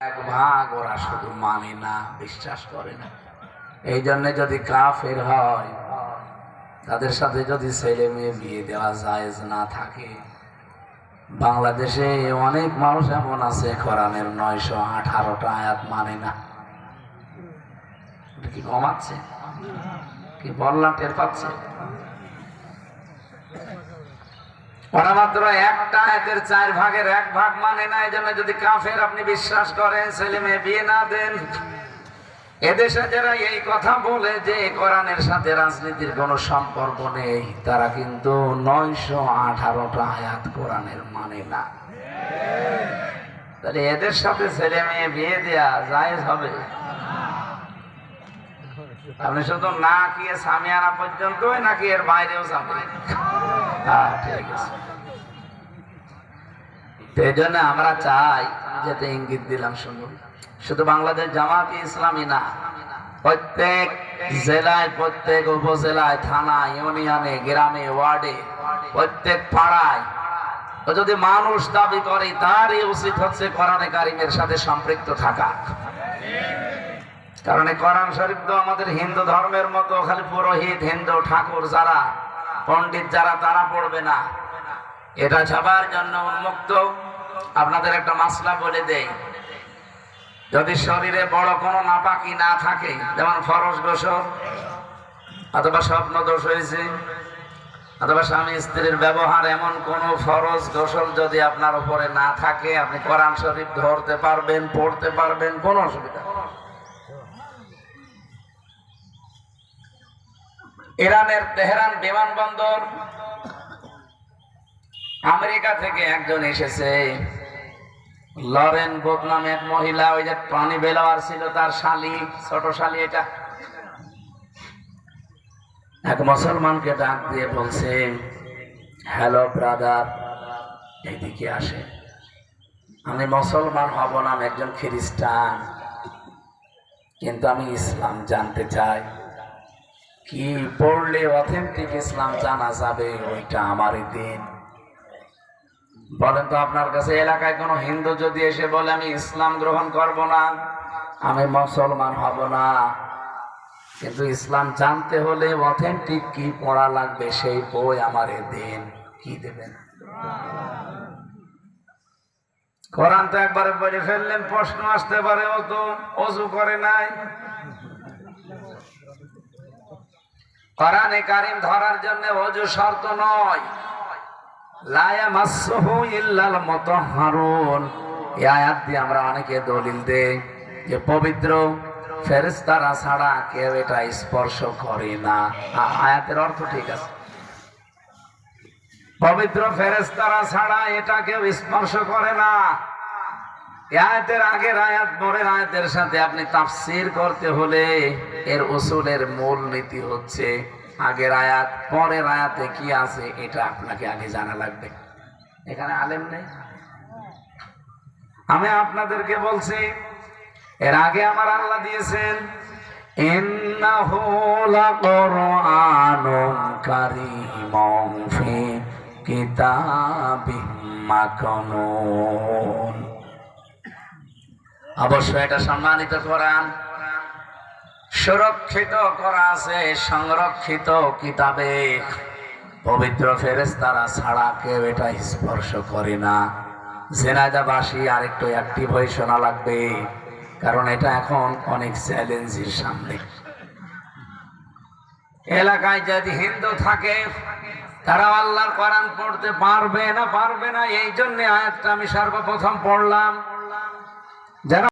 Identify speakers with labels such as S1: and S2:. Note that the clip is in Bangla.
S1: এক ভাগ ওরা শুধু মানে না, বিশ্বাস করে না। এই জন্য যদি কাফের হয়, তাদের সাথে যদি ছেলে মেয়ে বিয়ে দেওয়া জায়েজ না থাকে, বাংলাদেশে অনেক মানুষ এমন আছে, কোরআনের নয়শো আঠারোটা আয়াত মানে না। কি কমাচ্ছে? কি বললাম, টের পাচ্ছে? ওরা মাত্র একটা আয়াতের চার ভাগের এক ভাগ মানে না এই জন্য যদি কাফের আপনি বিশ্বাস করেন, ছেলে মেয়ে বিয়ে না দেন। এদেশে যারা এই কথা বলে যে কোরআনের সাথে রাজনীতির কোনো সম্পর্ক নেই, তারা কিন্তু নয়শো আঠারোটা আয়াত কোরআনের মানে না। তাহলে এদের সাথে ছেলে মেয়ে বিয়ে দেয়া জায়েজ হবে? আপনি শুধু না কি সামিয়ানা পর্যন্ত নাকি এর বাইরেও যাবে? ঠিক আছে। এই জন্য আমরা চাই যেটা ইঙ্গিত দিলাম, শুনুন। শুধু বাংলাদেশ জামাত ইসলামী না, প্রত্যেক জেলায়, প্রত্যেক উপজেলায় থানা ইউনিয়নে, গ্রামে, ওয়ার্ডে, প্রত্যেক পাড়ায় যদি মানুষ দাবি করে, তারই উচিত হচ্ছে কোরআনে কারিমের সাথে সম্পৃক্ত থাকা। কারণ কোরআন শরীফ তো আমাদের হিন্দু ধর্মের মতো, খালি পুরোহিত, হিন্দু ঠাকুর যারা, পণ্ডিত যারা, তারা পড়বে না। এটা সবার জন্য উন্মুক্ত। আপনাদের একটা মাসলা বলে দেই। যদি শরীরে বড় কোনো নাপাকি না থাকে, যেমন ফরস গোসল, অথবা স্বপ্ন দোষ হয়েছে, অথবা স্বামী স্ত্রীর ব্যবহার এমন কোন ফরজ গোসল যদি আপনার উপরে না থাকে, আপনি কোরআন শরীফ ধরতে পারবেন, পড়তে পারবেন, কোনো অসুবিধা ইরানের তেহরান বিমানবন্দর। আমেরিকা থেকে একজন এসেছে। লরেন বোক নামে এক মহিলা, ওই যে টনি বেলাওয়ার ছিল তার শালি, ছোট শালি এটা। এক মুসলমানকে ডাক দিয়ে বলছে, হ্যালো ব্রাদার এইদিকে আসে। আমি মুসলমান হব না একজন খ্রিস্টান, কিন্তু আমি ইসলাম জানতে চাই। কি পড়লে অথেন্টিক ইসলাম জানা যাবে, ওইটা আমারই দিন। বলেন তো আপনার কাছে, এলাকায় কোনো হিন্দু যদি এসে বলে, আমি ইসলাম গ্রহণ করব না, আমি মুসলমান হব না। কিন্তু ইসলাম জানতে হলে অথেন্টিক কি পড়া লাগবে, সেই বই আমারে দিন। কি দেবেন? কোরআন তো একবারে বলে ফেললেন, প্রশ্ন আসতে পারে, ও তো অজু করে নাই। কোরআনে কারিম ধরার জন্য অজু শর্ত নয়। লায়া মাসহু ইল্লাল মুতাহহারুন এই আয়াত দিয়ে আমরা অনেকে দলিল দেই যে পবিত্র ফেরেশতারা ছাড়া কেউ এটা স্পর্শ করে না। আয়াতের অর্থ ঠিক আছে। পবিত্র ফেরেশতারা ছাড়া এটা কেউ স্পর্শ করে না। আয়াতের আগের আয়াত পরের আয়াতের সাথে আপনি তাফসীর করতে হলে এর উসুলের মূল নীতি হচ্ছে আগের আয়াত, পরের আয়াতে কি আছে এটা আপনাকে আগে জানা লাগবে। এখানে আলেম নেই? আমি আপনাদেরকে বলছি, এর আগে আমার আল্লাহ দিয়েছেন, ইন্নাহু কিতাবিম মাকনুন। অবশ্যই এটা সম্মানিত কোরআন। সুরক্ষিত করা আছে, সংরক্ষিত কিতাবে। পবিত্র ফেরেশতারা ছাড়া কেউ এটা স্পর্শ করে না। জেনাজাবাসী আরেকটু অ্যাক্টিভ হয়ে শোনা লাগবে, কারণ এটা এখন অনেক চ্যালেঞ্জের সামনে। এলাকায় যদি হিন্দু থাকে তারা আল্লাহর কোরআন পড়তে পারবে না পারবে না, এই জন্য আয়াতটা আমি সর্বপ্রথম পড়লাম। যারা